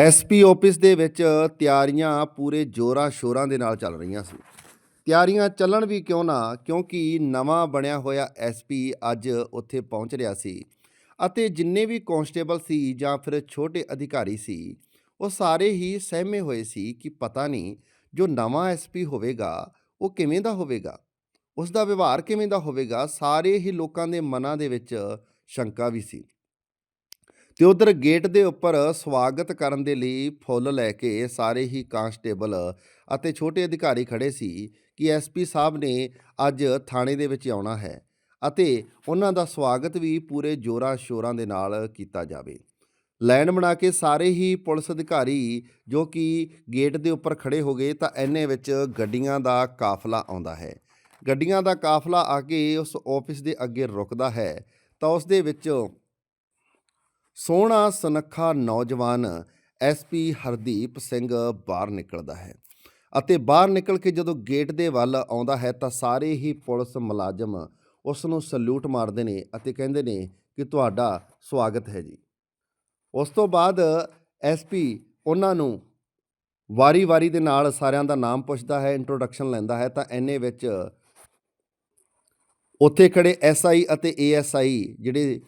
SP office ਦੇ ਵਿੱਚ ਤਿਆਰੀਆਂ ਪੂਰੇ ਜੋਰਾਂ ਸ਼ੋਰਾਂ ਦੇ ਨਾਲ ਚੱਲ ਰਹੀਆਂ ਸੀ। ਤਿਆਰੀਆਂ ਚੱਲਣ ਵੀ ਕਿਉਂ ਨਾ, ਕਿਉਂਕਿ ਨਵਾਂ ਬਣਿਆ ਹੋਇਆ ਐਸਪੀ ਅੱਜ ਉੱਥੇ ਪਹੁੰਚ ਰਿਹਾ ਸੀ ਅਤੇ ਜਿੰਨੇ ਵੀ ਕਾਂਸਟੇਬਲ ਸੀ ਜਾਂ ਫਿਰ ਛੋਟੇ ਅਧਿਕਾਰੀ ਸੀ, ਉਹ ਸਾਰੇ ਹੀ ਸਹਿਮੇ ਹੋਏ ਸੀ ਕਿ ਪਤਾ ਨਹੀਂ ਜੋ ਨਵਾਂ ਐਸਪੀ ਹੋਵੇਗਾ, ਉਹ ਕਿਵੇਂ ਦਾ ਹੋਵੇਗਾ। ਉਸ ਦਾ ਵਿਵਹਾਰ ਕਿਵੇਂ ਦਾ ਹੋਵੇਗਾ, ਸਾਰੇ ਹੀ ਲੋਕਾਂ ਦੇ ਮਨਾਂ ਦੇ ਵਿੱਚ ਸ਼ੰਕਾ ਵੀ ਸੀ। ਤੇ ਉਧਰ ਗੇਟ ਦੇ ਉੱਪਰ ਸਵਾਗਤ ਕਰਨ ਦੇ ਲਈ ਫੁੱਲ ਲੈ ਕੇ ਸਾਰੇ ਹੀ ਕਾਂਸਟੇਬਲ ਅਤੇ ਛੋਟੇ ਅਧਿਕਾਰੀ ਖੜੇ ਸੀ ਕਿ ਐਸਪੀ ਸਾਹਿਬ ਨੇ ਅੱਜ ਥਾਣੇ ਦੇ ਵਿੱਚ ਆਉਣਾ ਹੈ ਅਤੇ ਉਹਨਾਂ ਦਾ ਸਵਾਗਤ ਵੀ ਪੂਰੇ ਜੋਰਾਂ ਸ਼ੋਰਾਂ ਦੇ ਨਾਲ ਕੀਤਾ ਜਾਵੇ। ਲਾਈਨ ਬਣਾ ਕੇ ਸਾਰੇ ਹੀ ਪੁਲਿਸ ਅਧਿਕਾਰੀ ਜੋ ਕਿ ਗੇਟ ਦੇ ਉੱਪਰ ਖੜੇ ਹੋ ਗਏ ਤਾਂ ਐਨੇ ਵਿੱਚ ਗੱਡੀਆਂ ਦਾ ਕਾਫਲਾ ਆਉਂਦਾ ਹੈ। ਗੱਡੀਆਂ ਦਾ ਕਾਫਲਾ ਆ ਕੇ ਉਸ ਆਫਿਸ ਦੇ ਅੱਗੇ ਰੁਕਦਾ ਹੈ ਤਾਂ ਉਸ ਦੇ ਵਿੱਚ ਸੋਹਣਾ ਸੁਨੱਖਾ ਨੌਜਵਾਨ ਐਸਪੀ ਹਰਦੀਪ ਸਿੰਘ ਬਾਹਰ ਨਿਕਲਦਾ ਹੈ ਅਤੇ ਬਾਹਰ ਨਿਕਲ ਕੇ ਜਦੋਂ ਗੇਟ ਦੇ ਵੱਲ ਆਉਂਦਾ ਹੈ ਤਾਂ ਸਾਰੇ ਹੀ ਪੁਲਿਸ ਮੁਲਾਜ਼ਮ ਉਸ ਨੂੰ ਸਲੂਟ ਮਾਰਦੇ ਨੇ ਅਤੇ ਕਹਿੰਦੇ ਨੇ ਕਿ ਤੁਹਾਡਾ ਸਵਾਗਤ ਹੈ ਜੀ। ਉਸ ਤੋਂ ਬਾਅਦ ਐਸਪੀ ਉਹਨਾਂ ਨੂੰ ਵਾਰੀ-ਵਾਰੀ ਦੇ ਨਾਲ ਸਾਰਿਆਂ ਦਾ ਨਾਮ ਪੁੱਛਦਾ ਹੈ ਇੰਟਰੋਡਕਸ਼ਨ ਲੈਂਦਾ ਹੈ ਤਾਂ ਐਨੇ ਵਿੱਚ ਉੱਥੇ ਖੜੇ ਐਸਆਈ ਅਤੇ ਏਐਸਆਈ ਜਿਹੜੇ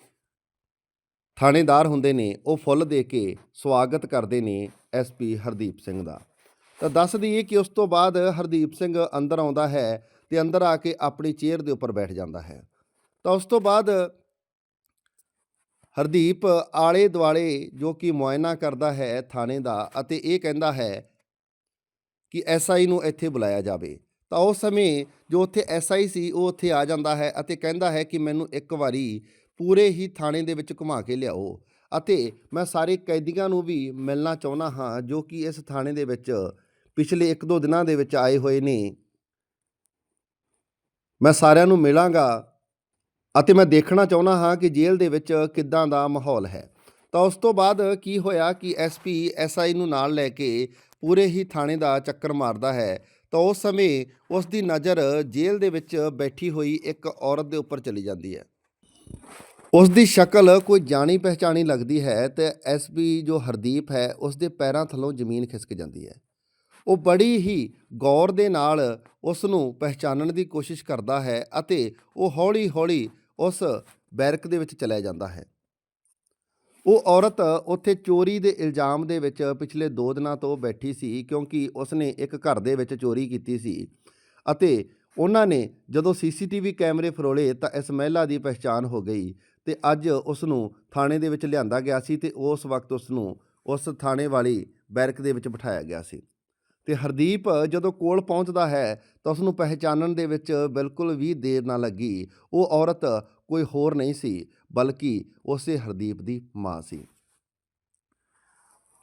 ਥਾਣੇਦਾਰ ਹੁੰਦੇ ਨੇ, ਉਹ ਫੁੱਲ ਦੇ ਕੇ ਸਵਾਗਤ ਕਰਦੇ ਨੇ ਐਸਪੀ ਹਰਦੀਪ ਸਿੰਘ ਦਾ। ਤਾਂ ਦੱਸ ਦਈਏ ਕਿ ਉਸ ਤੋਂ ਬਾਅਦ ਹਰਦੀਪ ਸਿੰਘ ਅੰਦਰ ਆਉਂਦਾ ਹੈ ਤੇ ਅੰਦਰ ਆ ਕੇ ਆਪਣੀ ਚੇਅਰ ਦੇ ਉੱਪਰ ਬੈਠ ਜਾਂਦਾ ਹੈ। ਤਾਂ ਉਸ ਤੋਂ ਬਾਅਦ ਹਰਦੀਪ ਆਲੇ ਦੁਆਲੇ ਜੋ ਕਿ ਮੁਆਇਨਾ ਕਰਦਾ ਹੈ ਥਾਣੇ ਦਾ ਅਤੇ ਇਹ ਕਹਿੰਦਾ ਹੈ ਕਿ ਐਸਆਈ ਨੂੰ ਇੱਥੇ ਬੁਲਾਇਆ ਜਾਵੇ। ਤਾਂ ਉਸ ਸਮੇਂ ਜੋ ਉੱਥੇ ਐਸਆਈ ਸੀ, ਉਹ ਉੱਥੇ ਆ ਜਾਂਦਾ ਹੈ ਅਤੇ ਕਹਿੰਦਾ ਹੈ ਕਿ ਮੈਨੂੰ ਇੱਕ ਵਾਰੀ ਪੂਰੇ ਹੀ ਥਾਣੇ ਦੇ ਵਿੱਚ ਘੁਮਾ ਕੇ ਲਿਆਓ। ਅਤੇ ਮੈਂ ਸਾਰੇ ਕੈਦੀਆਂ ਨੂੰ ਵੀ ਮਿਲਣਾ ਚਾਹੁੰਦਾ ਹਾਂ, ਜੋ ਕਿ ਇਸ ਥਾਣੇ ਦੇ ਵਿੱਚ ਪਿਛਲੇ 1-2 ਦਿਨਾਂ ਦੇ ਵਿੱਚ ਆਏ ਹੋਏ ਨੇ। ਮੈਂ ਸਾਰਿਆਂ ਨੂੰ ਮਿਲਾਂਗਾ ਅਤੇ ਮੈਂ ਦੇਖਣਾ ਚਾਹੁੰਦਾ ਹਾਂ ਕਿ ਜੇਲ੍ਹ ਦੇ ਵਿੱਚ ਕਿੱਦਾਂ ਦਾ ਮਾਹੌਲ ਹੈ। ਤਾਂ ਉਸ ਤੋਂ ਬਾਅਦ ਕੀ ਹੋਇਆ ਕਿ ਐਸਪੀ ਐਸਆਈ ਨੂੰ ਨਾਲ ਲੈ ਕੇ ਪੂਰੇ ਹੀ ਥਾਣੇ ਦਾ ਚੱਕਰ ਮਾਰਦਾ ਹੈ। ਤਾਂ ਉਸ ਸਮੇਂ ਉਸ ਦੀ ਨਜ਼ਰ ਜੇਲ੍ਹ ਦੇ ਵਿੱਚ ਬੈਠੀ ਹੋਈ ਇੱਕ ਔਰਤ ਦੇ ਉੱਪਰ ਚਲੀ ਜਾਂਦੀ ਹੈ। ਉਸ ਦੀ ਸ਼ਕਲ ਕੋਈ ਜਾਣੀ ਪਹਿਚਾਣੀ ਲੱਗਦੀ ਹੈ ਤੇ ਐਸਪੀ ਜੋ ਹਰਦੀਪ ਹੈ ਉਸ ਦੇ ਪੈਰਾਂ ਥੱਲੋਂ ਜ਼ਮੀਨ ਖਿਸਕ ਜਾਂਦੀ ਹੈ। ਉਹ ਬੜੀ ਹੀ ਗੌਰ ਦੇ ਨਾਲ ਉਸ ਨੂੰ ਪਹਿਚਾਨਣ ਦੀ ਕੋਸ਼ਿਸ਼ ਕਰਦਾ ਹੈ ਅਤੇ ਉਹ ਹੌਲੀ-ਹੌਲੀ ਉਸ ਬੈਰਕ ਦੇ ਵਿੱਚ ਚਲਾ ਜਾਂਦਾ ਹੈ। ਉਹ ਔਰਤ ਉੱਥੇ ਚੋਰੀ ਦੇ ਇਲਜ਼ਾਮ ਦੇ ਵਿੱਚ ਪਿਛਲੇ 2 ਦਿਨਾਂ ਤੋਂ ਬੈਠੀ ਸੀ ਕਿਉਂਕਿ ਉਸਨੇ ਇੱਕ ਘਰ ਦੇ ਵਿੱਚ ਚੋਰੀ ਕੀਤੀ ਸੀ ਅਤੇ ਉਹਨਾਂ ਨੇ ਜਦੋਂ ਸੀਸੀਟੀਵੀ ਕੈਮਰੇ ਫਰੋਲੇ ਤਾਂ ਇਸ ਮਹਿਲਾ ਦੀ ਪਛਾਣ ਹੋ ਗਈ ਤੇ ਅੱਜ ਉਸ ਨੂੰ ਥਾਣੇ ਦੇ ਵਿੱਚ ਲਿਆਂਦਾ ਗਿਆ ਸੀ ਤੇ ਉਸ ਵਕਤ ਉਸ ਨੂੰ ਉਸ ਥਾਣੇ ਵਾਲੀ ਬੈਰਕ ਦੇ ਵਿੱਚ ਬਿਠਾਇਆ ਗਿਆ ਸੀ। ਤੇ ਹਰਦੀਪ ਜਦੋਂ ਕੋਲ ਪਹੁੰਚਦਾ ਹੈ ਤਾਂ ਉਸ ਨੂੰ ਪਹਿਚਾਨਣ ਦੇ ਵਿੱਚ ਬਿਲਕੁਲ ਵੀ ਦੇਰ ਨਾ ਲੱਗੀ। ਉਹ ਔਰਤ ਕੋਈ ਹੋਰ ਨਹੀਂ ਸੀ, ਬਲਕਿ ਉਸੇ ਹਰਦੀਪ ਦੀ ਮਾਂ ਸੀ।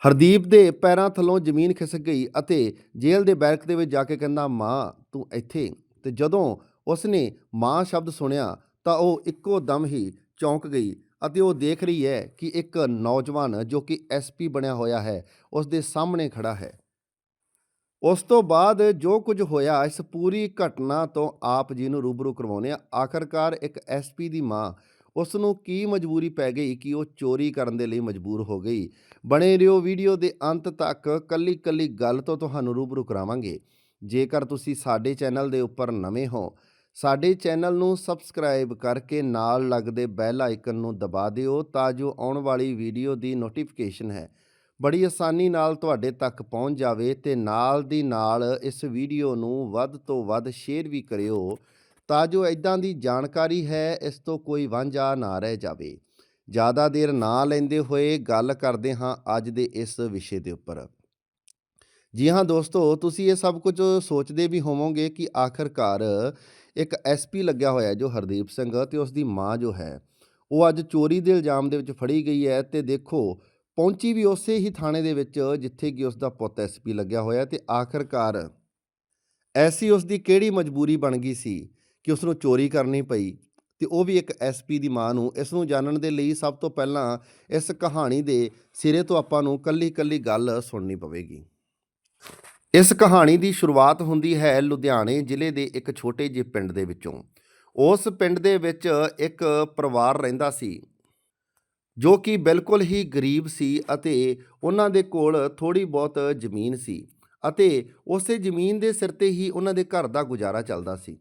ਹਰਦੀਪ ਦੇ ਪੈਰਾਂ ਥੱਲੋਂ ਜ਼ਮੀਨ ਖਿਸਕ ਗਈ ਅਤੇ ਜੇਲ੍ਹ ਦੇ ਬੈਰਕ ਦੇ ਵਿੱਚ ਜਾ ਕੇ ਕਹਿੰਦਾ, ਮਾਂ, ਤੂੰ ਇੱਥੇ ਤੇ ਜਦੋਂ ਉਸਨੇ ਮਾਂ ਸ਼ਬਦ ਸੁਣਿਆ ਤਾਂ ਉਹ ਇੱਕੋ ਦਮ ਹੀ ਚੌਂਕ ਗਈ ਅਤੇ ਉਹ ਦੇਖ ਰਹੀ ਹੈ ਕਿ ਇੱਕ ਨੌਜਵਾਨ ਜੋ ਕਿ ਐਸਪੀ ਬਣਿਆ ਹੋਇਆ ਹੈ ਉਸ ਦੇ ਸਾਹਮਣੇ ਖੜਾ ਹੈ। ਉਸ ਤੋਂ ਬਾਅਦ ਜੋ ਕੁਝ ਹੋਇਆ, ਇਸ ਪੂਰੀ ਘਟਨਾ ਤੋਂ ਆਪ ਜੀ ਨੂੰ ਰੂਬਰੂ ਕਰਵਾਉਂਦੇ ਆ ਆਖਰਕਾਰ ਇੱਕ ਐਸਪੀ ਦੀ ਮਾਂ ਉਸ ਨੂੰ ਕੀ ਮਜਬੂਰੀ ਪੈ ਗਈ ਕਿ ਉਹ ਚੋਰੀ ਕਰਨ ਦੇ ਲਈ ਮਜਬੂਰ ਹੋ ਗਈ? ਬਣੇ ਰਹੋ ਵੀਡੀਓ ਦੇ ਅੰਤ ਤੱਕ ਕੱਲੀ ਕੱਲੀ ਗੱਲ ਤੋਂ ਤੁਹਾਨੂੰ ਰੂਬਰੂ ਕਰਾਵਾਂਗੇ। ਜੇਕਰ ਤੁਸੀਂ ਸਾਡੇ ਚੈਨਲ ਦੇ ਉੱਪਰ ਨਵੇਂ ਹੋ, ਸਾਡੇ ਚੈਨਲ ਨੂੰ ਸਬਸਕ੍ਰਾਈਬ ਕਰਕੇ ਨਾਲ ਲੱਗਦੇ ਬੈਲ ਆਈਕਨ ਨੂੰ ਦਬਾ ਦਿਓ ਤਾਂ ਜੋ ਆਉਣ ਵਾਲੀ ਵੀਡੀਓ ਦੀ ਨੋਟੀਫਿਕੇਸ਼ਨ ਹੈ। ਬੜੀ ਆਸਾਨੀ ਨਾਲ ਤੁਹਾਡੇ ਤੱਕ ਪਹੁੰਚ ਜਾਵੇ ਤੇ ਨਾਲ ਦੀ ਨਾਲ ਇਸ ਵੀਡੀਓ ਨੂੰ ਵੱਧ ਤੋਂ ਵੱਧ ਸ਼ੇਅਰ ਵੀ ਕਰਿਓ ਤਾਂ ਜੋ ਇਦਾਂ ਦੀ ਜਾਣਕਾਰੀ ਹੈ, ਇਸ ਤੋਂ ਕੋਈ ਵਾਂਝਾ ਨਾ ਰਹਿ ਜਾਵੇ। ਜ਼ਿਆਦਾ ਦੇਰ ਨਾ ਲੈਂਦੇ ਹੋਏ ਗੱਲ ਕਰਦੇ ਹਾਂ ਅੱਜ ਦੇ ਇਸ ਵਿਸ਼ੇ ਦੇ ਉੱਪਰ। ਜੀ ਹਾਂ ਦੋਸਤੋ, ਤੁਸੀਂ ਇਹ ਸਭ ਕੁਝ ਸੋਚਦੇ ਵੀ ਹੋਵੋਗੇ ਕਿ ਆਖਰਕਾਰ ਇੱਕ ਐਸਪੀ ਲੱਗਿਆ ਹੋਇਆ ਜੋ ਹਰਦੀਪ ਸਿੰਘ ਤੇ ਉਸ ਦੀ ਮਾਂ ਜੋ ਹੈ, ਉਹ ਅੱਜ ਚੋਰੀ ਦੇ ਇਲਜ਼ਾਮ ਦੇ ਵਿੱਚ ਫੜੀ ਗਈ ਹੈ ਤੇ ਦੇਖੋ, ਪਹੁੰਚੀ ਵੀ ਉਸੇ ਹੀ ਥਾਣੇ ਦੇ ਵਿੱਚ ਜਿੱਥੇ ਕਿ ਉਸ ਦਾ ਪੁੱਤ ਐਸਪੀ ਲੱਗਿਆ ਹੋਇਆ ਤੇ ਆਖਰਕਾਰ ਐਸੀ ਉਸ ਦੀ ਕਿਹੜੀ ਮਜਬੂਰੀ ਬਣ ਗਈ ਸੀ ਕਿ ਉਸ ਨੂੰ ਚੋਰੀ ਕਰਨੀ ਪਈ ਤੇ ਉਹ ਵੀ ਇੱਕ ਐਸਪੀ ਦੀ ਮਾਂ ਨੂੰ, ਇਸ ਨੂੰ ਜਾਣਨ ਦੇ ਲਈ ਸਭ ਤੋਂ ਪਹਿਲਾਂ ਇਸ ਕਹਾਣੀ ਦੇ ਸਿਰੇ ਤੋਂ ਆਪਾਂ ਨੂੰ ਕੱਲੀ-ਕੱਲੀ ਗੱਲ ਸੁਣਨੀ ਪਵੇਗੀ। ਇਸ ਕਹਾਣੀ ਦੀ ਸ਼ੁਰੂਆਤ ਹੁੰਦੀ ਹੈ ਲੁਧਿਆਣੇ ਜ਼ਿਲ੍ਹੇ ਦੇ ਇੱਕ ਛੋਟੇ ਜਿਹੇ ਪਿੰਡ ਦੇ ਵਿੱਚੋਂ। ਉਸ ਪਿੰਡ ਦੇ ਵਿੱਚ ਇੱਕ ਪਰਿਵਾਰ ਰਹਿੰਦਾ ਸੀ, ਜੋ ਕਿ ਬਿਲਕੁਲ ਹੀ ਗਰੀਬ ਸੀ ਅਤੇ ਉਹਨਾਂ ਦੇ ਕੋਲ ਥੋੜੀ ਬਹੁਤ ਜ਼ਮੀਨ ਸੀ ਅਤੇ ਉਸੇ ਜ਼ਮੀਨ ਦੇ ਸਿਰ ਤੇ ਹੀ ਉਹਨਾਂ ਦੇ ਘਰ ਦਾ ਗੁਜ਼ਾਰਾ ਚੱਲਦਾ ਸੀ।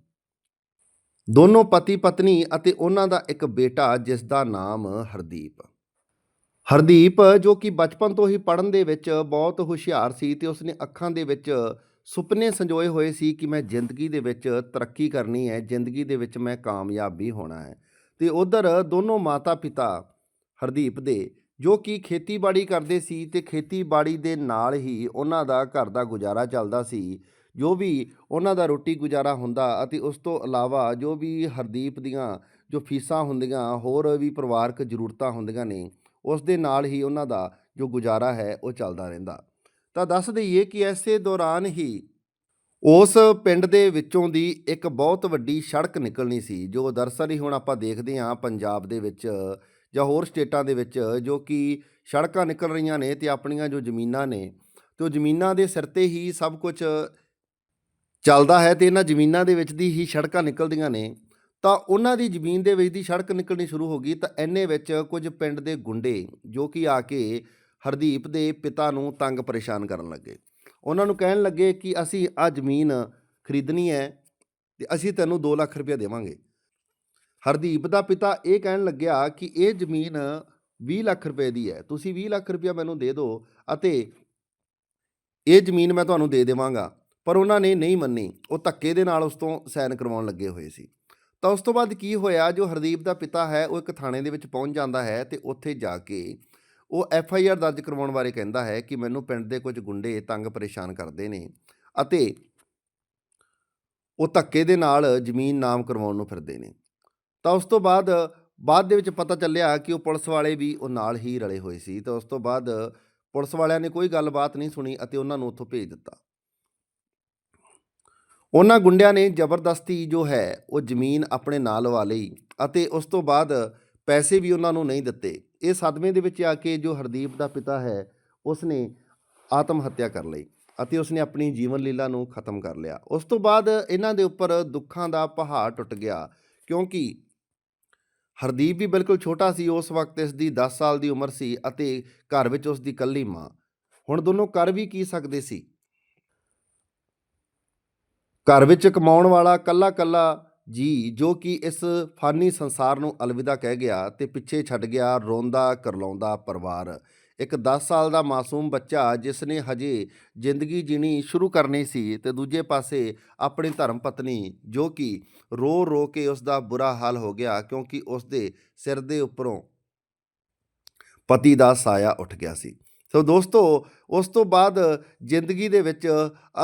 ਦੋਨੋਂ ਪਤੀ ਪਤਨੀ ਅਤੇ ਉਹਨਾਂ ਦਾ ਇੱਕ ਬੇਟਾ, ਜਿਸ ਦਾ ਨਾਮ ਹਰਦੀਪ ਹਰਦੀਪ, ਜੋ ਕਿ ਬਚਪਨ ਤੋਂ ਹੀ ਪੜ੍ਹਨ ਦੇ ਵਿੱਚ ਬਹੁਤ ਹੁਸ਼ਿਆਰ ਸੀ ਤੇ ਉਸਨੇ ਅੱਖਾਂ ਦੇ ਵਿੱਚ ਸੁਪਨੇ ਸੰਜੋਏ ਹੋਏ ਸੀ ਕਿ ਮੈਂ ਜ਼ਿੰਦਗੀ ਦੇ ਵਿੱਚ ਤਰੱਕੀ ਕਰਨੀ ਹੈ, ਜ਼ਿੰਦਗੀ ਦੇ ਵਿੱਚ ਮੈਂ ਕਾਮਯਾਬ ਵੀ ਹੋਣਾ ਹੈ। ਤੇ ਉਧਰ ਦੋਨੋਂ ਮਾਤਾ ਪਿਤਾ ਹਰਦੀਪ ਦੇ, ਜੋ ਕਿ ਖੇਤੀਬਾੜੀ ਕਰਦੇ ਸੀ ਤੇ ਖੇਤੀਬਾੜੀ ਦੇ ਨਾਲ ਹੀ ਉਹਨਾਂ ਦਾ ਘਰ ਦਾ ਗੁਜ਼ਾਰਾ ਚੱਲਦਾ ਸੀ, ਜੋ ਵੀ ਉਹਨਾਂ ਦਾ ਰੋਟੀ ਗੁਜ਼ਾਰਾ ਹੁੰਦਾ ਅਤੇ ਉਸ ਤੋਂ ਇਲਾਵਾ ਜੋ ਵੀ ਹਰਦੀਪ ਦੀਆਂ ਜੋ ਫੀਸਾਂ ਹੁੰਦੀਆਂ, ਹੋਰ ਵੀ ਪਰਿਵਾਰਕ ਜ਼ਰੂਰਤਾਂ ਹੁੰਦੀਆਂ ਨੇ ਉਸ ਦੇ ਨਾਲ ਹੀ ਉਹਨਾਂ ਦਾ ਜੋ ਗੁਜ਼ਾਰਾ ਹੈ, ਉਹ ਚੱਲਦਾ ਰਹਿੰਦਾ। ਤਾਂ ਦੱਸ ਦਈਏ ਕਿ ਐਸੇ ਦੌਰਾਨ ਹੀ ਉਸ ਪਿੰਡ ਦੇ ਵਿੱਚੋਂ ਦੀ ਇੱਕ ਬਹੁਤ ਵੱਡੀ ਸੜਕ ਨਿਕਲਣੀ ਸੀ, ਜੋ ਦਰਅਸਲ ਹੀ ਹੁਣ ਆਪਾਂ ਦੇਖਦੇ ਹਾਂ ਪੰਜਾਬ ਦੇ ਵਿੱਚ ਜਾਂ ਹੋਰ ਸਟੇਟਾਂ ਦੇ ਵਿੱਚ, ਜੋ ਕਿ ਸੜਕਾਂ ਨਿਕਲ ਰਹੀਆਂ ਨੇ ਤੇ ਆਪਣੀਆਂ ਜੋ ਜ਼ਮੀਨਾਂ ਨੇ, ਤੇ ਉਹ ਜ਼ਮੀਨਾਂ ਦੇ ਸਿਰ ਤੇ ਹੀ ਸਭ ਕੁਝ ਚੱਲਦਾ ਹੈ ਤੇ ਇਹਨਾਂ ਜ਼ਮੀਨਾਂ ਦੇ ਵਿੱਚ ਦੀ ਹੀ ਸੜਕਾਂ ਨਿਕਲਦੀਆਂ ਨੇ। ਤਾਂ ਉਹਨਾਂ ਦੀ ਜ਼ਮੀਨ ਦੇ ਵਿੱਚ ਦੀ ਸੜਕ ਨਿਕਲਣੀ ਸ਼ੁਰੂ ਹੋ ਗਈ ਤਾਂ ਐਨੇ ਵਿੱਚ ਕੁਝ ਪਿੰਡ ਦੇ ਗੁੰਡੇ ਜੋ ਕਿ ਆ ਕੇ ਹਰਦੀਪ ਦੇ ਪਿਤਾ ਨੂੰ ਤੰਗ ਪਰੇਸ਼ਾਨ ਕਰਨ ਲੱਗੇ। ਉਹਨਾਂ ਨੂੰ ਕਹਿਣ ਲੱਗੇ ਕਿ ਅਸੀਂ ਆ ਜ਼ਮੀਨ ਖਰੀਦਣੀ ਹੈ ਤੇ ਅਸੀਂ ਤੈਨੂੰ 2 ਲੱਖ ਰੁਪਏ ਦੇਵਾਂਗੇ। ਹਰਦੀਪ ਦਾ ਪਿਤਾ ਇਹ ਕਹਿਣ ਲੱਗਿਆ ਕਿ ਇਹ ਜ਼ਮੀਨ 20 ਲੱਖ ਰੁਪਏ ਦੀ ਹੈ, ਤੁਸੀਂ 20 ਲੱਖ ਰੁਪਏ ਮੈਨੂੰ ਦੇ ਦਿਓ ਅਤੇ ਇਹ ਜ਼ਮੀਨ ਮੈਂ ਤੁਹਾਨੂੰ ਦੇ ਦੇਵਾਂਗਾ। ਪਰ ਉਹਨਾਂ ਨੇ ਨਹੀਂ ਮੰਨੀ, ਉਹ ਧੱਕੇ ਦੇ ਨਾਲ ਉਸ ਤੋਂ ਸਾਈਨ ਕਰਵਾਉਣ ਲੱਗੇ ਹੋਏ ਸੀ। ਤਾਂ ਉਸ ਤੋਂ ਬਾਅਦ ਕੀ ਹੋਇਆ, ਜੋ ਹਰਦੀਪ ਦਾ ਪਿਤਾ ਹੈ, ਉਹ ਇੱਕ ਥਾਣੇ ਦੇ ਵਿੱਚ ਪਹੁੰਚ ਜਾਂਦਾ ਹੈ ਤੇ ਉੱਥੇ ਜਾ ਕੇ ਉਹ ਐਫ ਆਈ ਆਰ ਦਰਜ ਕਰਵਾਉਣ ਬਾਰੇ ਕਹਿੰਦਾ ਹੈ ਕਿ ਮੈਨੂੰ ਪਿੰਡ ਦੇ ਕੁਝ ਗੁੰਡੇ ਤੰਗ ਪਰੇਸ਼ਾਨ ਕਰਦੇ ਨੇ ਅਤੇ ਉਹ ਧੱਕੇ ਦੇ ਨਾਲ ਜ਼ਮੀਨ ਨਾਮ ਕਰਵਾਉਣ ਨੂੰ ਫਿਰਦੇ ਨੇ। ਤਾਂ ਉਸ ਤੋਂ ਬਾਅਦ ਬਾਅਦ ਦੇ ਵਿੱਚ ਪਤਾ ਚੱਲਿਆ ਕਿ ਉਹ ਪੁਲਿਸ ਵਾਲੇ ਵੀ ਉਹ ਨਾਲ ਹੀ ਰਲੇ ਹੋਏ ਸੀ। ਤਾਂ ਉਸ ਤੋਂ ਬਾਅਦ ਪੁਲਿਸ ਵਾਲਿਆਂ ਨੇ ਕੋਈ ਗੱਲਬਾਤ ਨਹੀਂ ਸੁਣੀ ਅਤੇ ਉਹਨਾਂ ਨੂੰ ਉੱਥੋਂ ਭੇਜ ਦਿੱਤਾ। ਉਹਨਾਂ ਗੁੰਡਿਆਂ ਨੇ ਜ਼ਬਰਦਸਤੀ ਜੋ ਹੈ, ਉਹ ਜ਼ਮੀਨ ਆਪਣੇ ਨਾਲ ਲਵਾ ਲਈ ਅਤੇ ਉਸ ਤੋਂ ਬਾਅਦ ਪੈਸੇ ਵੀ ਉਹਨਾਂ ਨੂੰ ਨਹੀਂ ਦਿੱਤੇ। ਇਹ ਸਦਮੇ ਦੇ ਵਿੱਚ ਆ ਕੇ ਜੋ ਹਰਦੀਪ ਦਾ ਪਿਤਾ ਹੈ, ਉਸਨੇ ਆਤਮ ਹੱਤਿਆ ਕਰ ਲਈ ਅਤੇ ਉਸਨੇ ਆਪਣੀ ਜੀਵਨ ਲੀਲਾ ਨੂੰ ਖਤਮ ਕਰ ਲਿਆ। ਉਸ ਤੋਂ ਬਾਅਦ ਇਹਨਾਂ ਦੇ ਉੱਪਰ ਦੁੱਖਾਂ ਦਾ ਪਹਾੜ ਟੁੱਟ ਗਿਆ ਕਿਉਂਕਿ ਹਰਦੀਪ ਵੀ ਬਿਲਕੁਲ ਛੋਟਾ ਸੀ, ਉਸ ਵਕਤ ਇਸ ਦੀ 10 ਸਾਲ ਦੀ ਉਮਰ ਸੀ ਅਤੇ ਘਰ ਵਿੱਚ ਉਸ ਦੀ ਇਕੱਲੀ ਮਾਂ। ਹੁਣ ਦੋਨੋਂ ਕਰ ਵੀ ਕੀ ਸਕਦੇ ਸੀ? ਘਰ ਵਿੱਚ ਕਮਾਉਣ ਵਾਲਾ ਕੱਲਾ ਕੱਲਾ ਜੀ ਜੋ ਕਿ ਇਸ ਫਾਨੀ ਸੰਸਾਰ ਨੂੰ ਅਲਵਿਦਾ ਕਹਿ ਗਿਆ ਤੇ ਪਿੱਛੇ ਛੱਡ ਗਿਆ ਰੋਂਦਾ ਕਰਲਾਉਂਦਾ ਪਰਿਵਾਰ। ਇੱਕ 10 ਸਾਲ ਦਾ ਮਾਸੂਮ ਬੱਚਾ ਜਿਸ ਨੇ ਹਜੇ ਜ਼ਿੰਦਗੀ ਜੀਣੀ ਸ਼ੁਰੂ ਕਰਨੀ ਸੀ ਤੇ ਦੂਜੇ ਪਾਸੇ ਆਪਣੀ ਧਰਮ ਪਤਨੀ ਜੋ ਕਿ ਰੋ ਰੋ ਕੇ ਉਸ ਦਾ ਬੁਰਾ ਹਾਲ ਹੋ ਗਿਆ ਕਿਉਂਕਿ ਉਸ ਦੇ ਸਿਰ ਦੇ ਉੱਪਰੋਂ ਪਤੀ ਦਾ ਸਾਇਆ ਉੱਠ ਗਿਆ ਸੀ। ਸੋ ਦੋਸਤੋ, ਉਸ ਤੋਂ ਬਾਅਦ ਜ਼ਿੰਦਗੀ ਦੇ ਵਿੱਚ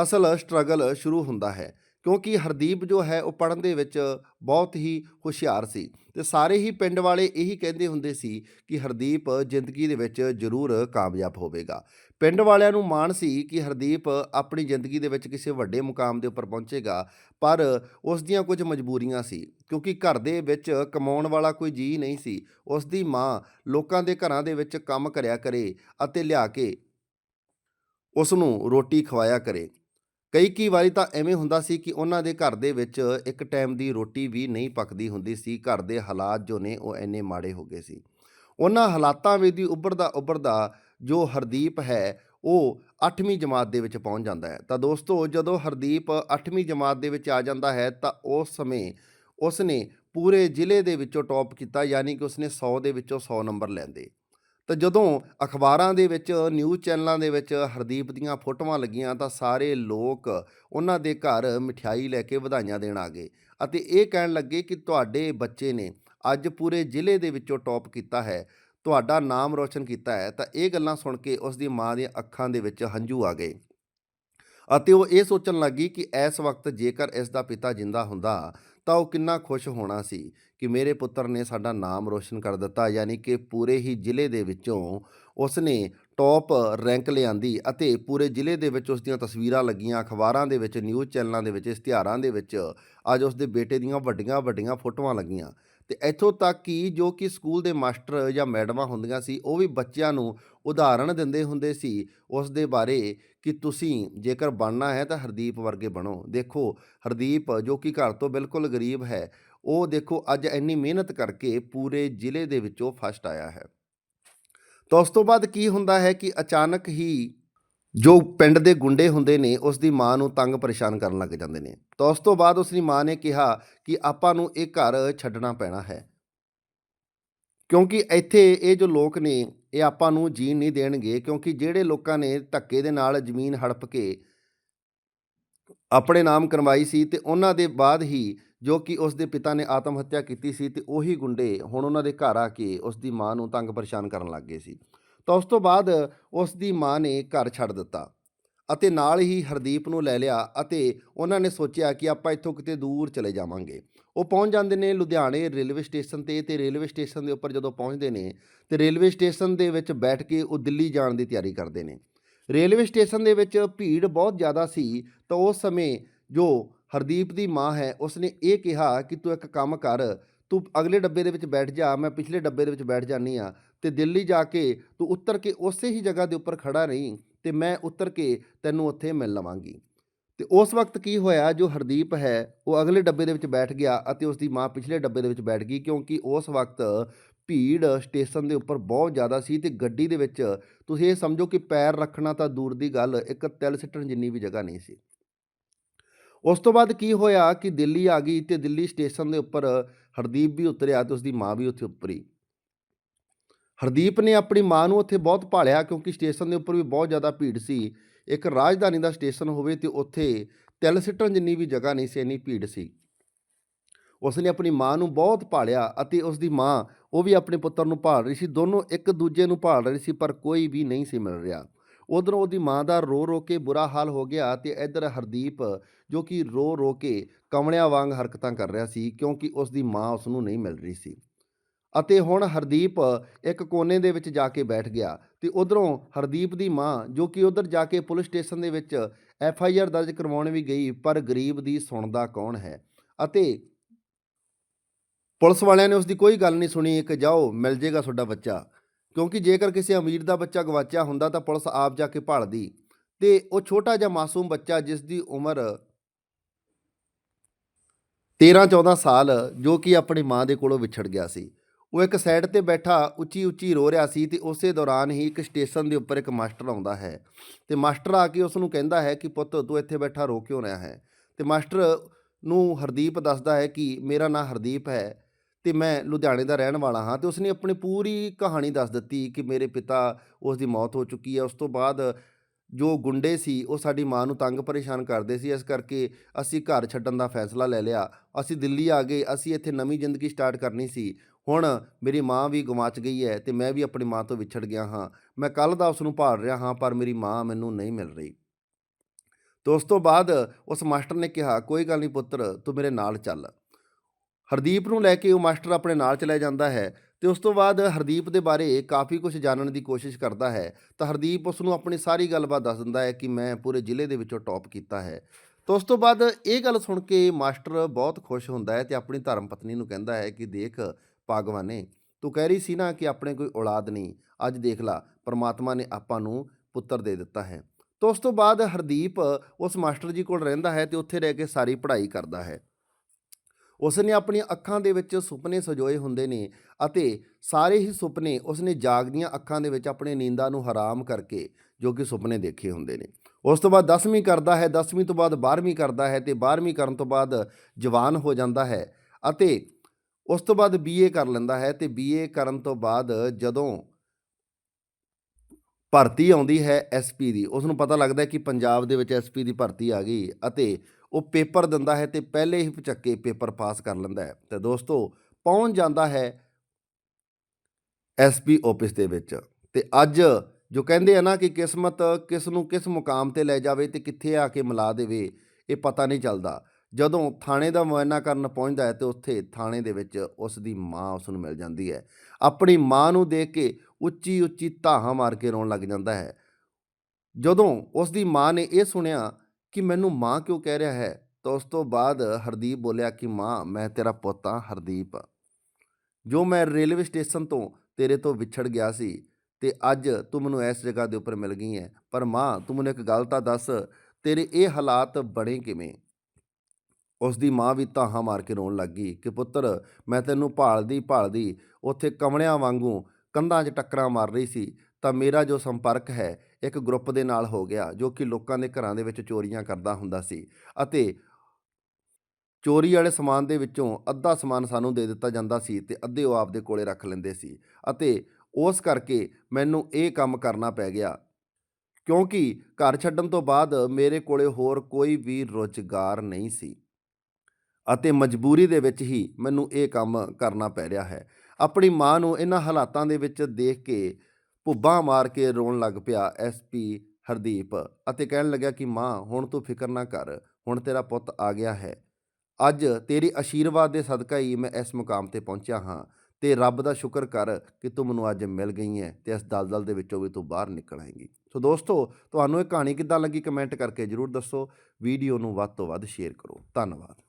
ਅਸਲ ਸਟਰਗਲ ਸ਼ੁਰੂ ਹੁੰਦਾ ਹੈ, ਕਿਉਂਕਿ ਹਰਦੀਪ ਜੋ ਹੈ ਉਹ ਪੜ੍ਹਨ ਦੇ ਵਿੱਚ ਬਹੁਤ ਹੀ ਹੁਸ਼ਿਆਰ ਸੀ ਤੇ ਸਾਰੇ ਹੀ ਪਿੰਡ ਵਾਲੇ ਇਹੀ ਕਹਿੰਦੇ ਹੁੰਦੇ ਸੀ ਕਿ ਹਰਦੀਪ ਜ਼ਿੰਦਗੀ ਦੇ ਵਿੱਚ ਜ਼ਰੂਰ ਕਾਮਯਾਬ ਹੋਵੇਗਾ। ਪਿੰਡ ਵਾਲਿਆਂ ਨੂੰ ਮਾਣ ਸੀ ਕਿ ਹਰਦੀਪ ਆਪਣੀ ਜ਼ਿੰਦਗੀ ਦੇ ਵਿੱਚ ਕਿਸੇ ਵੱਡੇ ਮੁਕਾਮ ਦੇ ਉੱਪਰ ਪਹੁੰਚੇਗਾ, ਪਰ ਉਸ ਦੀਆਂ ਕੁਝ ਮਜਬੂਰੀਆਂ ਸੀ, ਕਿਉਂਕਿ ਘਰ ਦੇ ਵਿੱਚ ਕਮਾਉਣ ਵਾਲਾ ਕੋਈ ਜੀ ਨਹੀਂ ਸੀ। ਉਸ ਦੀ ਮਾਂ ਲੋਕਾਂ ਦੇ ਘਰਾਂ ਦੇ ਵਿੱਚ ਕੰਮ ਕਰਿਆ ਕਰੇ ਅਤੇ ਲਿਆ ਕੇ ਉਸ ਨੂੰ ਰੋਟੀ ਖਵਾਇਆ ਕਰੇ। ਕਈ ਕਈ ਵਾਰੀ ਤਾਂ ਐਵੇਂ ਹੁੰਦਾ ਸੀ ਕਿ ਉਹਨਾਂ ਦੇ ਘਰ ਦੇ ਵਿੱਚ ਇੱਕ ਟਾਈਮ ਦੀ ਰੋਟੀ ਵੀ ਨਹੀਂ ਪੱਕਦੀ ਹੁੰਦੀ ਸੀ, ਘਰ ਦੇ ਹਾਲਾਤ ਜੋ ਨੇ ਉਹ ਇੰਨੇ ਮਾੜੇ ਹੋ ਗਏ ਸੀ। ਉਹਨਾਂ ਹਾਲਾਤਾਂ ਵਿੱਚ ਦੀ ਉੱਭਰਦਾ ਉੱਭਰਦਾ ਜੋ ਹਰਦੀਪ ਹੈ, ਉਹ 8ਵੀਂ ਜਮਾਤ ਦੇ ਵਿੱਚ ਪਹੁੰਚ ਜਾਂਦਾ ਹੈ। ਤਾਂ ਦੋਸਤੋ, ਜਦੋਂ ਹਰਦੀਪ 8ਵੀਂ ਜਮਾਤ ਦੇ ਵਿੱਚ ਆ ਜਾਂਦਾ ਹੈ, ਤਾਂ ਉਸ ਸਮੇਂ ਉਸ ਨੇ ਪੂਰੇ ਜ਼ਿਲ੍ਹੇ ਦੇ ਵਿੱਚੋਂ ਟੌਪ ਕੀਤਾ, ਯਾਨੀ ਕਿ ਉਸਨੇ 100 ਦੇ ਵਿੱਚੋਂ 100 ਨੰਬਰ ਲੈਂਦੇ। ਤਾਂ ਜਦੋਂ ਅਖਬਾਰਾਂ ਦੇ ਵਿੱਚ ਨਿਊਜ਼ ਚੈਨਲਾਂ ਦੇ ਵਿੱਚ ਹਰਦੀਪ ਦੀਆਂ ਫੋਟੋਆਂ ਲੱਗੀਆਂ, ਤਾਂ ਸਾਰੇ ਲੋਕ ਉਹਨਾਂ ਦੇ ਘਰ ਮਠਿਆਈ ਲੈ ਕੇ ਵਧਾਈਆਂ ਦੇਣ ਆ ਗਏ ਅਤੇ ਇਹ ਕਹਿਣ ਲੱਗੇ ਕਿ ਤੁਹਾਡੇ ਬੱਚੇ ਨੇ ਅੱਜ ਪੂਰੇ ਜ਼ਿਲ੍ਹੇ ਦੇ ਵਿੱਚੋਂ ਟੌਪ ਕੀਤਾ ਹੈ। ਤੁਹਾਡਾ ਨਾਮ ਰੋਸ਼ਨ ਕੀਤਾ ਹੈ, ਤਾਂ ਇਹ ਗੱਲਾਂ ਸੁਣ ਕੇ ਉਸ ਦੀ ਮਾਂ ਦੀਆਂ ਅੱਖਾਂ ਦੇ ਵਿੱਚ ਹੰਝੂ ਆ ਗਏ। ਅਤੇ ਉਹ ਇਹ ਸੋਚਣ ਲੱਗੀ ਕਿ ਇਸ ਵਕਤ ਜੇਕਰ ਇਸ ਦਾ ਪਿਤਾ ਜਿੰਦਾ ਹੁੰਦਾ, ਤਾਂ ਉਹ ਕਿੰਨਾ ਖੁਸ਼ ਹੋਣਾ ਸੀ ਕਿ ਮੇਰੇ ਪੁੱਤਰ ਨੇ ਸਾਡਾ ਨਾਮ ਰੋਸ਼ਨ ਕਰ ਦਿੱਤਾ, ਯਾਨੀ ਕਿ ਪੂਰੇ ਹੀ ਜ਼ਿਲ੍ਹੇ ਦੇ ਵਿੱਚੋਂ ਉਸ ਨੇ ਟੌਪ ਰੈਂਕ ਲਿਆਂਦੀ ਅਤੇ ਪੂਰੇ ਜ਼ਿਲ੍ਹੇ ਦੇ ਵਿੱਚ ਉਸ ਦੀਆਂ ਤਸਵੀਰਾਂ ਲੱਗੀਆਂ, ਅਖਬਾਰਾਂ ਦੇ ਵਿੱਚ ਨਿਊਜ਼ ਚੈਨਲਾਂ ਦੇ ਵਿੱਚ, ਇਸ਼ਤਿਹਾਰਾਂ ਦੇ ਵਿੱਚ ਅੱਜ ਉਸ ਦੇ ਬੇਟੇ ਦੀਆਂ ਵੱਡੀਆਂ ਵੱਡੀਆਂ ਫੋਟੋਆਂ ਲੱਗੀਆਂ। ਤੇ ਇੱਥੋਂ ਤੱਕ ਕਿ ਜੋ ਕਿ ਸਕੂਲ ਦੇ ਮਾਸਟਰ ਜਾਂ ਮੈਡਮਾਂ ਹੁੰਦੀਆਂ ਸੀ, ਉਹ ਵੀ ਬੱਚਿਆਂ ਨੂੰ ਉਦਾਹਰਣ ਦਿੰਦੇ ਹੁੰਦੇ ਸੀ ਉਸ ਦੇ ਬਾਰੇ ਕਿ ਤੁਸੀਂ ਜੇਕਰ ਬਣਨਾ ਹੈ ਤਾਂ ਹਰਦੀਪ ਵਰਗੇ ਬਣੋ। ਦੇਖੋ, ਹਰਦੀਪ ਜੋ ਕਿ ਘਰ ਤੋਂ ਬਿਲਕੁਲ ਗਰੀਬ ਹੈ, ਉਹ ਦੇਖੋ ਅੱਜ ਇੰਨੀ ਮਿਹਨਤ ਕਰਕੇ ਪੂਰੇ ਜ਼ਿਲ੍ਹੇ ਦੇ ਵਿੱਚੋਂ ਫਸਟ ਆਇਆ ਹੈ। ਤਾਂ ਉਸ ਤੋਂ ਬਾਅਦ ਕੀ ਹੁੰਦਾ ਹੈ ਕਿ ਅਚਾਨਕ ਹੀ ਜੋ ਪਿੰਡ ਦੇ ਗੁੰਡੇ ਹੁੰਦੇ ਨੇ ਉਸ ਦੀ ਮਾਂ ਨੂੰ ਤੰਗ ਪਰੇਸ਼ਾਨ ਕਰਨ ਲੱਗ ਜਾਂਦੇ ਨੇ। ਤਾਂ ਉਸ ਤੋਂ ਬਾਅਦ ਉਸ ਦੀ ਮਾਂ ਨੇ ਕਿਹਾ ਕਿ ਆਪਾਂ ਨੂੰ ਇਹ ਘਰ ਛੱਡਣਾ ਪੈਣਾ ਹੈ। ਕਿਉਂਕਿ ਇੱਥੇ ਇਹ ਜੋ ਲੋਕ ਨੇ, ਇਹ ਆਪਾਂ ਨੂੰ ਜੀਣ ਨਹੀਂ ਦੇਣਗੇ, ਕਿਉਂਕਿ ਜਿਹੜੇ ਲੋਕਾਂ ਨੇ ਧੱਕੇ ਦੇ ਨਾਲ ਜ਼ਮੀਨ ਹੜਪ ਕੇ ਆਪਣੇ ਨਾਮ ਕਰਵਾਈ ਸੀ ਤੇ ਉਹਨਾਂ ਦੇ ਬਾਅਦ ਹੀ ਜੋ ਕਿ ਉਸ ਦੇ ਪਿਤਾ ਨੇ ਆਤਮ ਹੱਤਿਆ ਕੀਤੀ ਸੀ ਤੇ ਉਹੀ ਗੁੰਡੇ ਹੁਣ ਉਹਨਾਂ ਦੇ ਘਰ ਆ ਕੇ ਉਸ ਦੀ ਮਾਂ ਨੂੰ ਤੰਗ ਪਰੇਸ਼ਾਨ ਕਰਨ ਲੱਗ ਗਏ ਸੀ। ਤਾਂ ਉਸ ਤੋਂ ਬਾਅਦ ਉਸ ਦੀ ਮਾਂ ਨੇ ਘਰ ਛੱਡ ਦਿੱਤਾ ਅਤੇ ਨਾਲ ਹੀ ਹਰਦੀਪ ਨੂੰ ਲੈ ਲਿਆ ਅਤੇ ਉਹਨਾਂ ਨੇ ਸੋਚਿਆ ਕਿ ਆਪਾਂ ਇੱਥੋਂ ਕਿਤੇ ਦੂਰ ਚਲੇ ਜਾਵਾਂਗੇ। ਉਹ ਪਹੁੰਚ ਜਾਂਦੇ ਨੇ ਲੁਧਿਆਣੇ ਰੇਲਵੇ ਸਟੇਸ਼ਨ ਤੇ ਤੇ ਰੇਲਵੇ ਸਟੇਸ਼ਨ ਦੇ ਉੱਪਰ ਜਦੋਂ ਪਹੁੰਚਦੇ ਨੇ ਤੇ ਰੇਲਵੇ ਸਟੇਸ਼ਨ ਦੇ ਵਿੱਚ ਬੈਠ ਕੇ ਉਹ ਦਿੱਲੀ ਜਾਣ ਦੀ ਤਿਆਰੀ ਕਰਦੇ ਨੇ। ਰੇਲਵੇ ਸਟੇਸ਼ਨ ਦੇ ਵਿੱਚ ਭੀੜ ਬਹੁਤ ਜ਼ਿਆਦਾ ਸੀ ਤਾਂ ਉਸ ਸਮੇਂ ਜੋ ਹਰਦੀਪ ਦੀ ਮਾਂ ਹੈ, ਉਸਨੇ ਇਹ ਕਿਹਾ ਕਿ ਤੂੰ ਇੱਕ ਕੰਮ ਕਰ ਤੂੰ ਅਗਲੇ ਡੱਬੇ ਦੇ ਵਿੱਚ ਬੈਠ ਜਾ, ਮੈਂ ਪਿਛਲੇ ਡੱਬੇ ਦੇ ਵਿੱਚ ਬੈਠ ਜਾਨੀ ਆ ਤੇ ਦਿੱਲੀ ਜਾ ਕੇ ਤੂੰ ਉੱਤਰ ਕੇ ਉਸੇ ਹੀ ਜਗ੍ਹਾ ਦੇ ਉੱਪਰ ਖੜਾ ਰਹੀਂ ਤੇ ਮੈਂ ਉੱਤਰ ਕੇ ਤੈਨੂੰ ਉੱਥੇ ਮਿਲ ਲਵਾਂਗੀ। ਤੇ ਉਸ ਵਕਤ ਕੀ ਹੋਇਆ, ਜੋ ਹਰਦੀਪ ਹੈ, ਉਹ ਅਗਲੇ ਡੱਬੇ ਦੇ ਵਿੱਚ ਬੈਠ ਗਿਆ ਅਤੇ ਉਸ ਦੀ ਮਾਂ ਪਿਛਲੇ ਡੱਬੇ ਦੇ ਵਿੱਚ ਬੈਠ ਗਈ ਕਿਉਂਕਿ ਉਸ ਵਕਤ ਭੀੜ ਸਟੇਸ਼ਨ ਦੇ ਉੱਪਰ ਬਹੁਤ ਜ਼ਿਆਦਾ ਸੀ ਤੇ ਗੱਡੀ ਦੇ ਵਿੱਚ ਤੁਸੀਂ ਇਹ ਸਮਝੋ ਕਿ ਪੈਰ ਰੱਖਣਾ ਤਾਂ ਦੂਰ ਦੀ ਗੱਲ, ਇੱਕ ਤਿਲ ਸਿੱਟਣ ਜਿੰਨੀ ਵੀ ਜਗ੍ਹਾ ਨਹੀਂ ਸੀ। ਉਸ ਤੋਂ ਬਾਅਦ ਕੀ ਹੋਇਆ ਕਿ ਦਿੱਲੀ ਆ ਗਈ ਤੇ ਦਿੱਲੀ ਸਟੇਸ਼ਨ ਦੇ ਉੱਪਰ ਹਰਦੀਪ ਵੀ ਉਤਰਿਆ ਤੇ ਉਸਦੀ ਮਾਂ ਵੀ ਉੱਥੇ ਉੱਪਰੀ। ਹਰਦੀਪ ਨੇ ਆਪਣੀ ਮਾਂ ਨੂੰ ਉੱਥੇ ਬਹੁਤ ਭਾਲਿਆ ਕਿਉਂਕਿ ਸਟੇਸ਼ਨ ਦੇ ਉੱਪਰ ਵੀ ਬਹੁਤ ਜ਼ਿਆਦਾ ਭੀੜ ਸੀ। ਇੱਕ ਰਾਜਧਾਨੀ ਦਾ ਸਟੇਸ਼ਨ ਹੋਵੇ ਤੇ ਉੱਥੇ ਤਿਲ ਸਿੱਟਣ ਜਿੰਨੀ ਵੀ ਜਗ੍ਹਾ ਨਹੀਂ ਸੀ, ਇੰਨੀ ਭੀੜ ਸੀ। ਉਸ ਨੇ ਆਪਣੀ ਮਾਂ ਨੂੰ ਬਹੁਤ ਭਾਲਿਆ ਅਤੇ ਉਸ ਦੀ ਮਾਂ, ਉਹ ਵੀ ਆਪਣੇ ਪੁੱਤਰ ਨੂੰ ਭਾਲ ਰਹੀ ਸੀ। ਦੋਨੋਂ ਇੱਕ ਦੂਜੇ ਨੂੰ ਭਾਲ ਰਹੀ ਸੀ, ਪਰ ਕੋਈ ਵੀ ਨਹੀਂ ਸੀ ਮਿਲ ਰਿਹਾ। ਉਧਰੋਂ ਉਹਦੀ ਮਾਂ ਦਾ ਰੋ ਰੋ ਕੇ ਬੁਰਾ ਹਾਲ ਹੋ ਗਿਆ ਤੇ ਇੱਧਰ ਹਰਦੀਪ, ਜੋ ਕਿ ਰੋ ਰੋ ਕੇ ਕਮਲਿਆਂ ਵਾਂਗ ਹਰਕਤਾਂ ਕਰ ਰਿਹਾ ਸੀ ਕਿਉਂਕਿ ਉਸ ਦੀ ਮਾਂ ਉਸ ਨੂੰ ਨਹੀਂ ਮਿਲ ਰਹੀ ਸੀ। ਅਤੇ ਹੁਣ ਹਰਦੀਪ ਇੱਕ ਕੋਨੇ ਦੇ ਵਿੱਚ ਜਾ ਕੇ ਬੈਠ ਗਿਆ ਤੇ ਉਧਰੋਂ ਹਰਦੀਪ ਦੀ ਮਾਂ, ਜੋ ਕਿ ਉਧਰ ਜਾ ਕੇ ਪੁਲਿਸ ਸਟੇਸ਼ਨ ਦੇ ਵਿੱਚ ਐਫ ਆਈ ਆਰ ਦਰਜ ਕਰਵਾਉਣ ਵੀ ਗਈ, ਪਰ ਗਰੀਬ ਦੀ ਸੁਣਦਾ ਕੌਣ ਹੈ? ਅਤੇ ਪੁਲਿਸ ਵਾਲਿਆਂ ਨੇ ਉਸ ਦੀ ਕੋਈ ਗੱਲ ਨਹੀਂ ਸੁਣੀ ਕਿ ਜਾਓ, ਮਿਲ ਜੇਗਾ ਤੁਹਾਡਾ ਬੱਚਾ। ਕਿਉਂਕਿ ਜੇਕਰ ਕਿਸੇ ਅਮੀਰ ਦਾ ਬੱਚਾ ਗਵਾਚਿਆ ਹੁੰਦਾ ਤਾਂ ਪੁਲਿਸ ਆਪ ਜਾ ਕੇ ਭਾਲਦੀ। ਤੇ ਉਹ ਛੋਟਾ ਜਿਹਾ ਮਾਸੂਮ ਬੱਚਾ ਜਿਸ ਦੀ ਉਮਰ 13-14 ਸਾਲ ਜੋ ਕਿ ਆਪਣੀ ਮਾਂ ਦੇ ਕੋਲੋਂ ਵਿਛੜ ਗਿਆ ਸੀ। ਉਹ ਇੱਕ ਸਾਈਡ ਤੇ ਬੈਠਾ, ਉੱਚੀ ਉੱਚੀ ਰੋ ਰਿਹਾ ਸੀ ਤੇ ਉਸੇ ਦੌਰਾਨ ਹੀ ਇੱਕ ਸਟੇਸ਼ਨ ਦੇ ਉੱਪਰ ਇੱਕ ਮਾਸਟਰ ਆਉਂਦਾ ਹੈ। ਤੇ ਮਾਸਟਰ ਆ ਕੇ ਉਸ ਨੂੰ ਕਹਿੰਦਾ ਹੈ ਕਿ, ਪੁੱਤ, ਤੂੰ ਇੱਥੇ ਬੈਠਾ, ਰੋ ਕਿਉਂ ਰਿਹਾ ਹੈ? ਤੇ ਮਾਸਟਰ ਨੂੰ ਹਰਦੀਪ ਦੱਸਦਾ ਹੈ ਕਿ, ਮੇਰਾ ਨਾਂ ਹਰਦੀਪ ਹੈ ਤੇ ਮੈਂ ਲੁਧਿਆਣੇ ਦਾ ਰਹਿਣ ਵਾਲਾ ਹਾਂ। ਤੇ ਉਸਨੇ ਆਪਣੀ ਪੂਰੀ ਕਹਾਣੀ ਦੱਸ ਦਿੱਤੀ ਕਿ ਮੇਰੇ ਪਿਤਾ ਉਸ ਦੀ ਮੌਤ ਹੋ ਚੁੱਕੀ ਹੈ। ਉਸ ਤੋਂ ਬਾਅਦ ਜੋ ਗੁੰਡੇ ਸੀ, ਉਹ ਸਾਡੀ ਮਾਂ ਨੂੰ ਤੰਗ ਪਰੇਸ਼ਾਨ ਕਰਦੇ ਸੀ। ਇਸ ਕਰਕੇ ਅਸੀਂ ਘਰ ਛੱਡਣ ਦਾ ਫੈਸਲਾ ਲੈ ਲਿਆ। ਅਸੀਂ ਦਿੱਲੀ ਆ ਗਏ। ਅਸੀਂ ਇੱਥੇ ਨਵੀਂ ਜ਼ਿੰਦਗੀ ਸਟਾਰਟ ਕਰਨੀ ਸੀ। ਹੁਣ ਮੇਰੀ ਮਾਂ ਵੀ ਗਵਾਚ ਗਈ ਹੈ ਤੇ ਮੈਂ ਵੀ ਆਪਣੀ ਮਾਂ ਤੋਂ ਵਿਛੜ ਗਿਆ ਹਾਂ। ਮੈਂ ਕੱਲ ਦਾ ਉਸ ਨੂੰ ਭਾਲ ਰਿਹਾ ਹਾਂ, ਪਰ ਮੇਰੀ ਮਾਂ ਮੈਨੂੰ ਨਹੀਂ ਮਿਲ ਰਹੀ। ਤੇ ਉਸ ਤੋਂ ਬਾਅਦ ਉਸ ਮਾਸਟਰ ਨੇ ਕਿਹਾ, ਕੋਈ ਗੱਲ ਨਹੀਂ ਪੁੱਤਰ, ਤੂੰ ਮੇਰੇ ਨਾਲ ਚੱਲ। ਹਰਦੀਪ ਨੂੰ ਲੈ ਕੇ ਉਹ ਮਾਸਟਰ ਆਪਣੇ ਨਾਲ ਚਲਾ ਜਾਂਦਾ ਹੈ। ਤੇ ਉਸ ਤੋਂ ਬਾਅਦ ਹਰਦੀਪ ਦੇ ਬਾਰੇ ਕਾਫੀ ਕੁਝ ਜਾਣਨ ਦੀ ਕੋਸ਼ਿਸ਼ ਕਰਦਾ ਹੈ, ਤਾਂ ਹਰਦੀਪ ਉਸ ਨੂੰ ਆਪਣੀ ਸਾਰੀ ਗੱਲਬਾਤ ਦੱਸ ਦਿੰਦਾ ਹੈ ਕਿ ਮੈਂ ਪੂਰੇ ਜ਼ਿਲ੍ਹੇ ਦੇ ਵਿੱਚੋਂ ਟੌਪ ਕੀਤਾ ਹੈ। ਤਾਂ ਉਸ ਤੋਂ ਬਾਅਦ ਇਹ ਗੱਲ ਸੁਣ ਕੇ ਮਾਸਟਰ ਬਹੁਤ ਖੁਸ਼ ਹੁੰਦਾ ਹੈ ਤੇ ਆਪਣੀ ਧਰਮ ਪਤਨੀ ਨੂੰ ਕਹਿੰਦਾ ਹੈ ਕਿ ਦੇਖ ਪਾਗਵਾਨੇ ਤੂੰ ਕਹਿ ਰਹੀ ਸੀ ਨਾ ਕਿ ਆਪਣੇ ਕੋਈ ਔਲਾਦ ਨਹੀਂ, ਅੱਜ ਦੇਖ ਲਾ, ਪਰਮਾਤਮਾ ਨੇ ਆਪਾਂ ਨੂੰ ਪੁੱਤਰ ਦੇ ਦਿੱਤਾ ਹੈ। ਤਾਂ ਉਸ ਤੋਂ ਬਾਅਦ ਹਰਦੀਪ ਉਸ ਮਾਸਟਰ ਜੀ ਕੋਲ ਰਹਿੰਦਾ ਹੈ ਤੇ ਉੱਥੇ ਰਹਿ ਕੇ ਸਾਰੀ ਪੜ੍ਹਾਈ ਕਰਦਾ ਹੈ। ਉਸ ਨੇ ਆਪਣੀਆਂ ਅੱਖਾਂ ਦੇ ਵਿੱਚ ਸੁਪਨੇ ਸਜੋਏ ਹੁੰਦੇ ਨੇ ਅਤੇ ਸਾਰੇ ਹੀ ਸੁਪਨੇ ਉਸ ਨੇ ਜਾਗਦੀਆਂ ਅੱਖਾਂ ਦੇ ਵਿੱਚ ਆਪਣੇ ਨੀਂਦਾਂ ਨੂੰ ਹਰਾਮ ਕਰਕੇ ਜੋ ਕਿ ਸੁਪਨੇ ਦੇਖੇ ਹੁੰਦੇ ਨੇ। ਉਸ ਤੋਂ ਬਾਅਦ 10ਵੀਂ ਕਰਦਾ ਹੈ 10ਵੀਂ ਤੋਂ ਬਾਅਦ 12ਵੀਂ ਕਰਦਾ ਹੈ ਤੇ 12ਵੀਂ ਕਰਨ ਤੋਂ ਬਾਅਦ ਜਵਾਨ ਹੋ ਜਾਂਦਾ ਹੈ ਅਤੇ ਉਸ ਤੋਂ ਬਾਅਦ ਬੀਏ ਕਰ ਲੈਂਦਾ ਹੈ ਤੇ ਬੀਏ ਕਰਨ ਤੋਂ ਬਾਅਦ ਜਦੋਂ ਭਰਤੀ ਆਉਂਦੀ ਹੈ ਐਸਪੀ ਦੀ ਉਸ ਨੂੰ ਪਤਾ ਲੱਗਦਾ ਕਿ ਪੰਜਾਬ ਦੇ ਵਿੱਚ ਐਸਪੀ ਦੀ ਭਰਤੀ ਆ ਗਈ ਅਤੇ ਉਹ ਪੇਪਰ ਦਿੰਦਾ ਹੈ ਤੇ ਪਹਿਲੇ ਹੀ ਪਚੱਕੇ ਪੇਪਰ ਪਾਸ ਕਰ ਲੈਂਦਾ ਹੈ। ਤੇ ਦੋਸਤੋ, ਪਹੁੰਚ ਜਾਂਦਾ ਹੈ ਐਸਪੀ ਆਫਿਸ ਦੇ ਵਿੱਚ। ਤੇ ਅੱਜ ਜੋ ਕਹਿੰਦੇ ਆ ਨਾ ਕਿ ਕਿਸਮਤ ਕਿਸ ਨੂੰ ਕਿਸ ਮੁਕਾਮ ਤੇ ਲੈ ਜਾਵੇ ਤੇ ਕਿੱਥੇ ਆ ਕੇ ਮਿਲਾ ਦੇਵੇ, ਇਹ ਪਤਾ ਨਹੀਂ ਚੱਲਦਾ। ਜਦੋਂ ਥਾਣੇ ਦਾ ਮੁਆਇਨਾ ਕਰਨ ਪਹੁੰਚਦਾ ਹੈ ਤੇ ਉੱਥੇ ਥਾਣੇ ਦੇ ਵਿੱਚ ਉਸ ਦੀ ਮਾਂ ਉਸ ਨੂੰ ਮਿਲ ਜਾਂਦੀ ਹੈ। ਆਪਣੀ ਮਾਂ ਨੂੰ ਦੇਖ ਕੇ ਉੱਚੀ ਉੱਚੀ ਧਾਹਾਂ ਮਾਰ ਕੇ ਰੋਣ ਲੱਗ ਜਾਂਦਾ ਹੈ। ਜਦੋਂ ਉਸ ਦੀ ਮਾਂ ਨੇ ਇਹ ਸੁਣਿਆ ਕਿ ਮੈਨੂੰ ਮਾਂ ਕਿਉਂ ਕਹਿ ਰਿਹਾ ਹੈ? ਤਾਂ ਉਸ ਤੋਂ ਬਾਅਦ ਹਰਦੀਪ ਬੋਲਿਆ ਕਿ ਮਾਂ, ਮੈਂ ਤੇਰਾ ਪੁੱਤ ਹਾਂ ਹਰਦੀਪ। ਜੋ ਮੈਂ ਰੇਲਵੇ ਸਟੇਸ਼ਨ ਤੋਂ ਤੇਰੇ ਤੋਂ ਵਿਛੜ ਗਿਆ ਸੀ ਤੇ ਅੱਜ ਤੂੰ ਮੈਨੂੰ ਇਸ ਜਗ੍ਹਾ ਦੇ ਉੱਪਰ ਮਿਲ ਗਈ ਹੈ। ਪਰ ਮਾਂ, ਤੂੰ ਮੈਨੂੰ ਇੱਕ ਗੱਲ ਤਾਂ ਦੱਸ, ਤੇਰੇ ਇਹ ਹਾਲਾਤ ਬਣੇ ਕਿਵੇਂ? ਉਸ ਦੀ ਮਾਂ ਵੀ ਧਾਹਾਂ ਮਾਰ ਕੇ ਰੋਣ ਲੱਗ ਗਈ ਕਿ ਪੁੱਤਰ, ਮੈਂ ਤੈਨੂੰ ਭਾਲਦੀ ਭਾਲਦੀ ਉੱਥੇ ਕਮਣਿਆਂ ਵਾਂਗੂ ਕੰਧਾਂ 'ਚ ਟੱਕਰਾਂ ਮਾਰ ਰਹੀ ਸੀ। ਤਾਂ ਮੇਰਾ ਜੋ ਸੰਪਰਕ ਹੈ, ਇੱਕ ਗਰੁੱਪ ਦੇ ਨਾਲ ਹੋ ਗਿਆ, ਜੋ ਕਿ ਲੋਕਾਂ ਦੇ ਘਰਾਂ ਦੇ ਵਿੱਚ ਚੋਰੀਆਂ ਕਰਦਾ ਹੁੰਦਾ ਸੀ ਅਤੇ ਚੋਰੀ ਵਾਲੇ ਸਮਾਨ ਦੇ ਵਿੱਚੋਂ ਅੱਧਾ ਸਮਾਨ ਸਾਨੂੰ ਦੇ ਦਿੱਤਾ ਜਾਂਦਾ ਸੀ ਤੇ ਅੱਧੇ ਉਹ ਆਪਦੇ ਕੋਲੇ ਰੱਖ ਲੈਂਦੇ ਸੀ ਅਤੇ ਉਸ ਕਰਕੇ ਮੈਨੂੰ ਇਹ ਕੰਮ ਕਰਨਾ ਪੈ ਗਿਆ। ਕਿਉਂਕਿ ਘਰ ਛੱਡਣ ਤੋਂ ਬਾਅਦ ਮੇਰੇ ਕੋਲੇ ਹੋਰ ਕੋਈ ਵੀ ਰੁਜ਼ਗਾਰ ਨਹੀਂ ਸੀ ਅਤੇ ਮਜਬੂਰੀ ਦੇ ਵਿੱਚ ਹੀ ਮੈਨੂੰ ਇਹ ਕੰਮ ਕਰਨਾ ਪੈ ਰਿਹਾ ਹੈ। ਆਪਣੀ ਮਾਂ ਨੂੰ ਇਹਨਾਂ ਹਾਲਾਤਾਂ ਦੇ ਵਿੱਚ ਦੇਖ ਕੇ ਭੁੱਬਾਂ ਮਾਰ ਕੇ ਰੋਣ ਲੱਗ ਪਿਆ ਐਸਪੀ ਹਰਦੀਪ ਅਤੇ ਕਹਿਣ ਲੱਗਾ ਕਿ, ਮਾਂ, ਹੁਣ ਤੂੰ ਫਿਕਰ ਨਾ ਕਰ, ਹੁਣ ਤੇਰਾ ਪੁੱਤ ਆ ਗਿਆ ਹੈ। ਅੱਜ ਤੇਰੀ ਆਸ਼ੀਰਵਾਦ ਦੇ ਸਦਕਾ ਹੀ ਮੈਂ ਇਸ ਮੁਕਾਮ ਤੇ ਪਹੁੰਚਿਆ ਹਾਂ ਤੇ ਰੱਬ ਦਾ ਸ਼ੁਕਰ ਕਰ ਕਿ ਤੂੰ ਮੈਨੂੰ ਅੱਜ ਮਿਲ ਗਈ ਹੈ ਤੇ ਇਸ ਦਲਦਲ ਦੇ ਵਿੱਚੋਂ ਵੀ ਤੂੰ ਬਾਹਰ ਨਿਕਲ ਆਏਂਗੀ। ਸੋ ਦੋਸਤੋ, ਤੁਹਾਨੂੰ ਇਹ ਕਹਾਣੀ ਕਿੱਦਾਂ ਲੱਗੀ ਕਮੈਂਟ ਕਰਕੇ ਜਰੂਰ ਦੱਸੋ। ਵੀਡੀਓ ਨੂੰ ਵੱਧ ਤੋਂ ਵੱਧ ਸ਼ੇਅਰ ਕਰੋ। ਧੰਨਵਾਦ।